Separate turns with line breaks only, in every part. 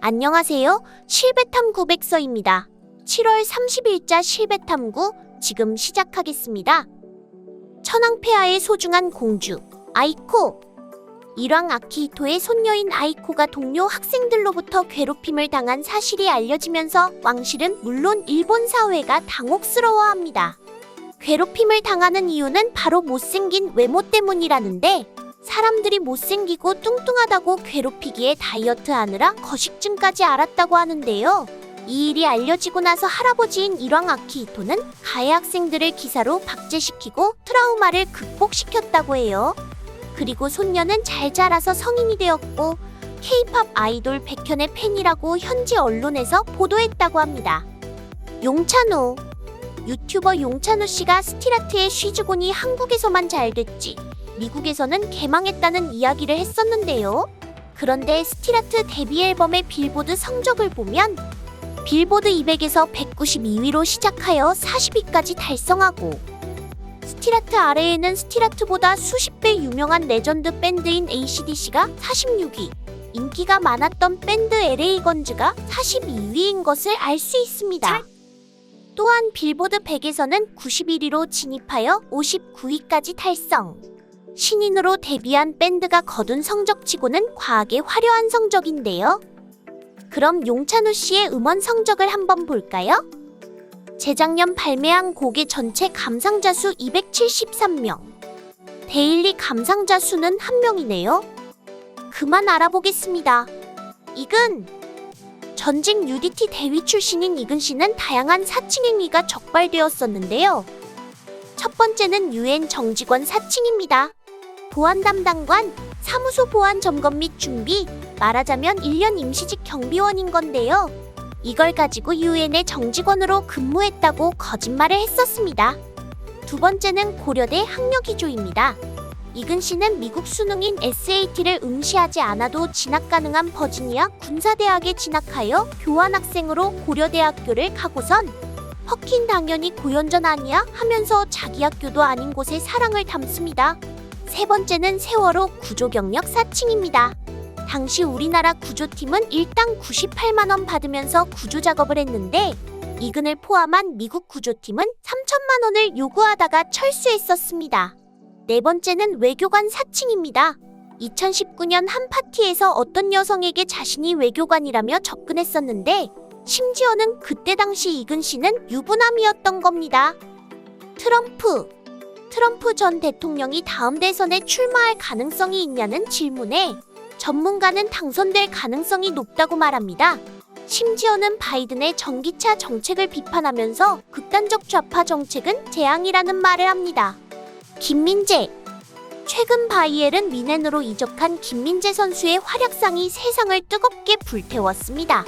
안녕하세요. 실베탐 구 백서입니다. 7월 30일자 실베탐구 지금 시작하겠습니다. 천황폐하의 소중한 공주 아이코 일왕 아키히토의 손녀인 아이코가 동료 학생들로부터 괴롭힘을 당한 사실이 알려지면서 왕실은 물론 일본 사회가 당혹스러워합니다. 괴롭힘을 당하는 이유는 바로 못생긴 외모 때문이라는데 사람들이 못생기고 뚱뚱하다고 괴롭히기에 다이어트 하느라 거식증까지 알았다고 하는데요. 이 일이 알려지고 나서 할아버지인 일왕 아키히토는 가해 학생들을 기사로 박제시키고 트라우마를 극복시켰다고 해요. 그리고 손녀는 잘 자라서 성인이 되었고 케이팝 아이돌 백현의 팬이라고 현지 언론에서 보도했다고 합니다. 용찬호 유튜버 용찬호 씨가 스티라트의 쉬즈곤이 한국에서만 잘 됐지 미국에서는 개망했다는 이야기를 했었는데요. 그런데 스티라트 데뷔 앨범의 빌보드 성적을 보면 빌보드 200에서 192위로 시작하여 40위까지 달성하고 스티라트 아래에는 스티라트보다 수십 배 유명한 레전드 밴드인 ACDC가 46위, 인기가 많았던 밴드 LA 건즈가 42위인 것을 알 수 있습니다. 또한 빌보드 100에서는 91위로 진입하여 59위까지 달성. 신인으로 데뷔한 밴드가 거둔 성적치고는 과하게 화려한 성적인데요. 그럼 용찬우 씨의 음원 성적을 한번 볼까요? 재작년 발매한 곡의 전체 감상자 수 273명. 데일리 감상자 수는 1명이네요. 그만 알아보겠습니다. 이근 전직 UDT 대위 출신인 이근 씨는 다양한 사칭 행위가 적발되었었는데요. 첫 번째는 UN 정직원 사칭입니다. 보안 담당관, 사무소 보안 점검 및 준비, 말하자면 1년 임시직 경비원인 건데요. 이걸 가지고 유엔의 정직원으로 근무했다고 거짓말을 했었습니다. 두 번째는 고려대 학력위조입니다. 이근 씨는 미국 수능인 SAT를 응시하지 않아도 진학 가능한 버지니아 군사대학에 진학하여 교환학생으로 고려대학교를 가고선 허킨 당연히 고연전 아니야 하면서 자기 학교도 아닌 곳에 사랑을 담습니다. 세 번째는 세월호 구조 경력 사칭입니다. 당시 우리나라 구조팀은 일당 98만 원 받으면서 구조 작업을 했는데 이근을 포함한 미국 구조팀은 3천만 원을 요구하다가 철수했었습니다. 네 번째는 외교관 사칭입니다. 2019년 한 파티에서 어떤 여성에게 자신이 외교관이라며 접근했었는데 심지어는 그때 당시 이근 씨는 유부남이었던 겁니다. 트럼프 트럼프 전 대통령이 다음 대선에 출마할 가능성이 있냐는 질문에 전문가는 당선될 가능성이 높다고 말합니다. 심지어는 바이든의 전기차 정책을 비판하면서 극단적 좌파 정책은 재앙이라는 말을 합니다. 김민재 최근 바이엘은 미넨으로 이적한 김민재 선수의 활약상이 세상을 뜨겁게 불태웠습니다.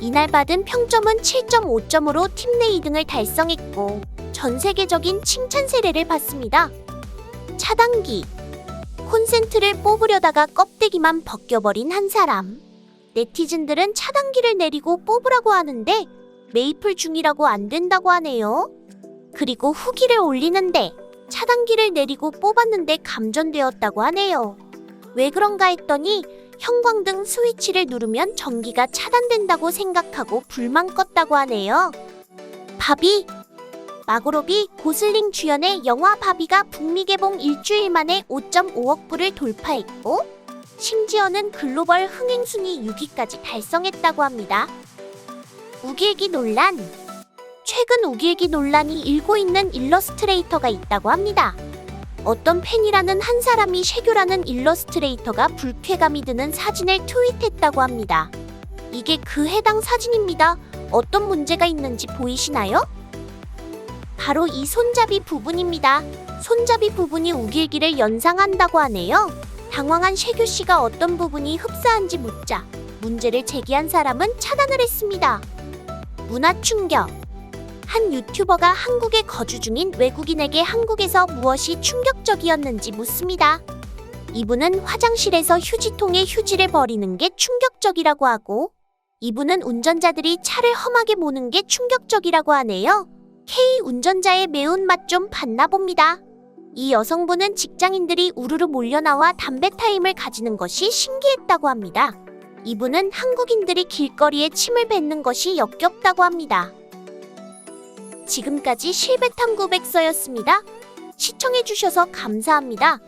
이날 받은 평점은 7.5점으로 팀 내 2등을 달성했고 전 세계적인 칭찬 세례를 받습니다. 차단기 콘센트를 뽑으려다가 껍데기만 벗겨버린 한 사람. 네티즌들은 차단기를 내리고 뽑으라고 하는데 메이플 중이라고 안 된다고 하네요. 그리고 후기를 올리는데 차단기를 내리고 뽑았는데 감전되었다고 하네요. 왜 그런가 했더니 형광등 스위치를 누르면 전기가 차단된다고 생각하고 불만 껐다고 하네요. 바비 마고로비 고슬링 주연의 영화 바비가 북미 개봉 일주일 만에 5.5억 불을 돌파했고 심지어는 글로벌 흥행 순위 6위까지 달성했다고 합니다. 우길기 논란 최근 우길기 논란이 일고 있는 일러스트레이터가 있다고 합니다. 어떤 팬이라는 한 사람이 쉐교라는 일러스트레이터가 불쾌감이 드는 사진을 트윗했다고 합니다. 이게 그 해당 사진입니다. 어떤 문제가 있는지 보이시나요? 바로 이 손잡이 부분입니다. 손잡이 부분이 우길기를 연상한다고 하네요. 당황한 쉐교 씨가 어떤 부분이 흡사한지 묻자 문제를 제기한 사람은 차단을 했습니다. 문화 충격. 한 유튜버가 한국에 거주 중인 외국인에게 한국에서 무엇이 충격적이었는지 묻습니다. 이분은 화장실에서 휴지통에 휴지를 버리는 게 충격적이라고 하고, 이분은 운전자들이 차를 험하게 모는 게 충격적이라고 하네요. K 운전자의 매운맛 좀 봤나 봅니다. 이 여성분은 직장인들이 우르르 몰려나와 담배 타임을 가지는 것이 신기했다고 합니다. 이분은 한국인들이 길거리에 침을 뱉는 것이 역겹다고 합니다. 지금까지 실베탐 900서였습니다. 시청해주셔서 감사합니다.